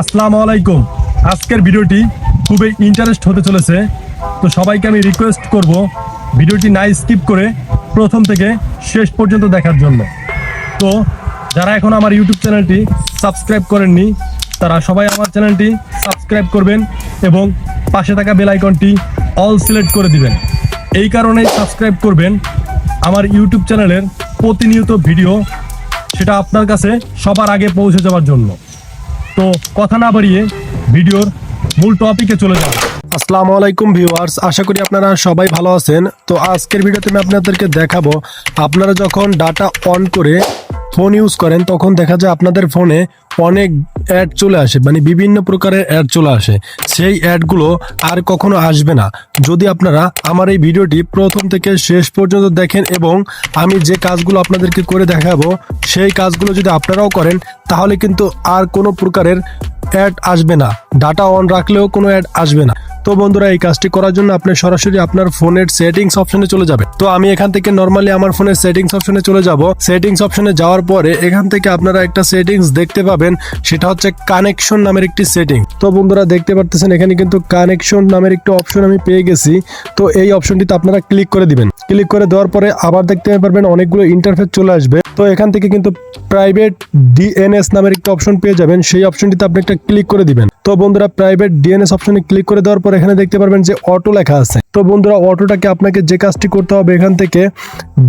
আসসালামু আলাইকুম। আজকের ভিডিওটি খুবই ইন্টারেস্ট হতে চলেছে। তো সবাইকে আমি রিকোয়েস্ট করব ভিডিওটি না স্কিপ করে প্রথম থেকে শেষ পর্যন্ত দেখার জন্য। তো যারা এখন আমার ইউটিউব চ্যানেলটি সাবস্ক্রাইব করেননি, তারা সবাই আমার চ্যানেলটি সাবস্ক্রাইব করবেন এবং পাশে থাকা বেল আইকনটি অল সিলেক্ট করে দিবেন। এই কারণেই সাবস্ক্রাইব করবেন আমার ইউটিউব চ্যানেলের প্রতিনিয়ত ভিডিও, সেটা আপনার কাছে সবার আগে পৌঁছে যাওয়ার জন্য। তো কথা না বাড়িয়ে ভিডিওর মূল টপিকে চলে যাব। আসসালামু আলাইকুম ভিউয়ার্স, আশা করি আপনারা সবাই ভালো আছেন। তো আজকের ভিডিওতে আমি আপনাদেরকে দেখাবো, আপনারা যখন ডাটা অন করে ফোন ইউজ করেন, তখন দেখা যায় আপনাদের ফোনে অনেক অ্যাড চলে আসে মানে বিভিন্ন প্রকারের অ্যাড চলে আসে। সেই অ্যাডগুলো আর কখনো আসবে না। যদি আপনারা আমার এই ভিডিওটি প্রথম থেকে শেষ পর্যন্ত দেখেন এবং আমি যে কাজগুলো আপনাদেরকে করে দেখাবো, সেই কাজগুলো যদি আপনারাও করেন, তাহলে কিন্তু আর কোনো প্রকারের অ্যাড আসবে না। ডাটা অন রাখলেও কোনো অ্যাড আসবে না। তো বন্ধুরা, এই কাজটি করার জন্য আপনি সরাসরি আপনার ফোনের সেটিংস অপশনে চলে যাবেন। তো আমি এখান থেকে নর্মালি আমার ফোনের সেটিংস অপশনে চলে যাব। সেটিংস অপশনে যাওয়ার পরে এখান থেকে আপনারা একটা সেটিংস দেখতে পাবেন, সেটা হচ্ছে কানেকশন নামের একটি সেটিং তো বন্ধুরা, দেখতে পারতেছেন, এখানে কিন্তু কানেকশন নামের একটি অপশন আমি পেয়ে গেছি। তো এই অপশনটিতে আপনারা ক্লিক করে দিবেন। ক্লিক করে দেওয়ার পরে আবার দেখতে পারবেন, অনেকগুলো ইন্টারফেস চলে আসবে। তো এখান থেকে কিন্তু প্রাইভেট ডিএনএস নামের একটা অপশন পেয়ে যাবেন। সেই অপশনটিতে আপনি একটা ক্লিক করে দিবেন। তো বন্ধুরা প্রাইভেট ডিএনএস অপশনে ক্লিক করে দেওয়ার পর এখানে দেখতে পারবেন যে অটো লেখা আছে। তো বন্ধুরা অটোটাকে আপনাকে যে কাজটি করতে হবে, এখান থেকে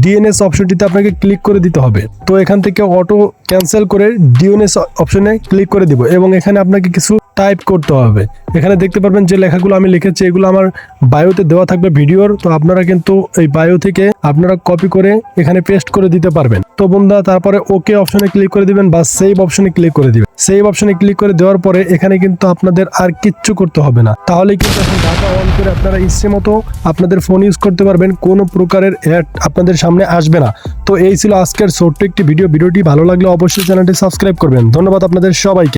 ডিএনএস অপশনটিতে আপনাকে ক্লিক করে দিতে হবে। তো এখান থেকে অটো ক্যান্সেল করে ডিএনএস অপশনে ক্লিক করে দিব এবং এখানে আপনাকে কিছু টাইপ করতে হবে। এখানে দেখতে পারবেন যে লেখাগুলো আমি লিখেছি, এগুলো আমার বায়োতে দেওয়া থাকবে ভিডিওর, তো আপনারা কিন্তু এই বায়ো থেকে আপনারা কপি করে এখানে পেস্ট করে দিতে পারবেন। তো বন্ধুরা, তারপরে ওকে অপশনে ক্লিক করে দিবেন বা সেভ অপশনে ক্লিক করে দিবেন। সেভ অপশনে ক্লিক করে দেওয়ার পরে এখানে কিন্তু আপনাদের আর কিচ্ছু করতে হবে না। তাহলে কিন্তু এখন ডাটা অন করে আপনারা ইচ্ছে মতো আপনাদের ফোন ইউজ করতে পারবেন, কোনো প্রকারের অ্যাড আপনাদের সামনে আসবে না। তো এই ছিল আজকের ছোট্ট একটি ভিডিও ভিডিওটি ভালো লাগলে অবশ্যই চ্যানেলটি সাবস্ক্রাইব করবেন। ধন্যবাদ আপনাদের সবাইকে।